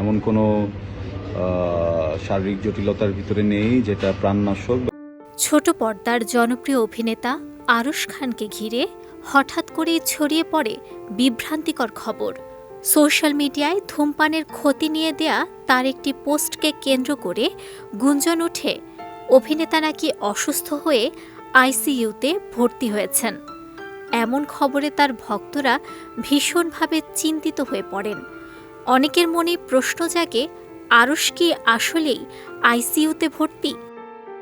এমন কোনো শারীরিক জটিলতার ভিতরে নেই যেটা প্রাণনাশক ছোট পর্দার জনপ্রিয় অভিনেতা আরশ খানকে ঘিরে হঠাৎ করেই ছড়িয়ে পড়ে বিভ্রান্তিকর খবর। সোশ্যাল মিডিয়ায় ধূমপানের ক্ষতি নিয়ে দেয়া তার একটি পোস্টকে কেন্দ্র করে গুঞ্জন উঠে অভিনেতা নাকি অসুস্থ হয়ে আইসিইউতে ভর্তি হয়েছেন। এমন খবরে তার ভক্তরা ভীষণভাবে চিন্তিত হয়ে পড়েন। অনেকের মনে প্রশ্ন জাগে আরশ কি আসলেই আইসিইউতে ভর্তি?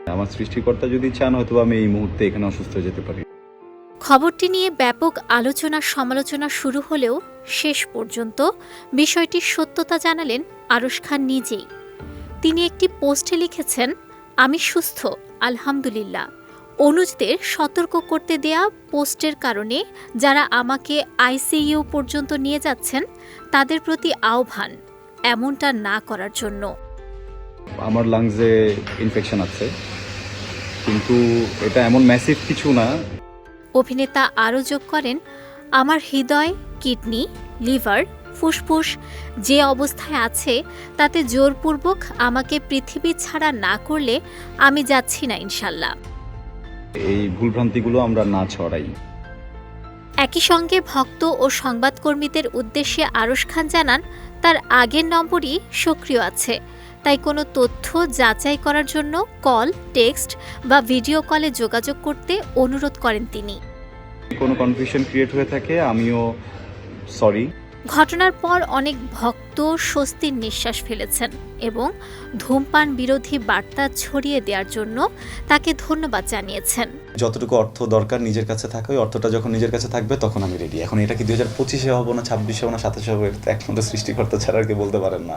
আমার সৃষ্টিকর্তা যদি চান হয়তো আমি এই মুহূর্তে এখানে অসুস্থ হয়ে যেতে পারি। খবরটি নিয়ে ব্যাপক আলোচনা সমালোচনা শুরু হলেও শেষ পর্যন্ত বিষয়টির সত্যতা জানালেন আরশ খান নিজেই। তিনি একটি পোস্টে লিখেছেন আমি সুস্থ আলহামদুলিল্লাহ। অনুজদের সতর্ক করতে দেয়া পোস্টের কারণে যারা আমাকে আইসিইউ পর্যন্ত নিয়ে যাচ্ছেন তাদের প্রতি আহ্বান এমনটা না করার জন্য। আমার লাংসে ইনফেকশন আছে কিন্তু এটা এমন ম্যাসিভ কিছু না। অভিনেতা আরও যোগ করেন আমার হৃদয় কিডনি লিভার ফুসফুস যে অবস্থায় আছে তাতে জোরপূর্বক আমাকে পৃথিবী ছাড়া না করলে আমি যাচ্ছি না ইনশাল্লাহ। এই ভুলভ্রান্তিগুলো আমরা না ছড়াই। একই সঙ্গে ভক্ত ও সংবাদকর্মীদের উদ্দেশ্যে আরশ খান জানান তার আগের নম্বরই সক্রিয় আছে। তাই কোনো তথ্য যাচাই করার জন্য কল টেক্সট বা ভিডিও কলে যোগাযোগ করতে অনুরোধ করেন তিনি। কোনো কনফিউশন ক্রিয়েট হয়ে থাকে আমিও সরি। ঘটনার পর অনেক ভক্ত স্বস্তির নিঃশ্বাস ফেলেছেন এবং ধূমপান বিরোধী বার্তা ছড়িয়ে দেওয়ার জন্য তাকে ধন্যবাদ জানিয়েছেন। যতটুকু অর্থ দরকার নিজের কাছে থাকে ওই অর্থটা যখন নিজের কাছে থাকবে তখন আমি রেডি এখন এটা কি দুই হাজার পঁচিশে হব না ছাব্বিশে হব না সাতাশে হব, এটা একমাত্র সৃষ্টিকর্তা ছাড়া আর কি বলতে পারেন না।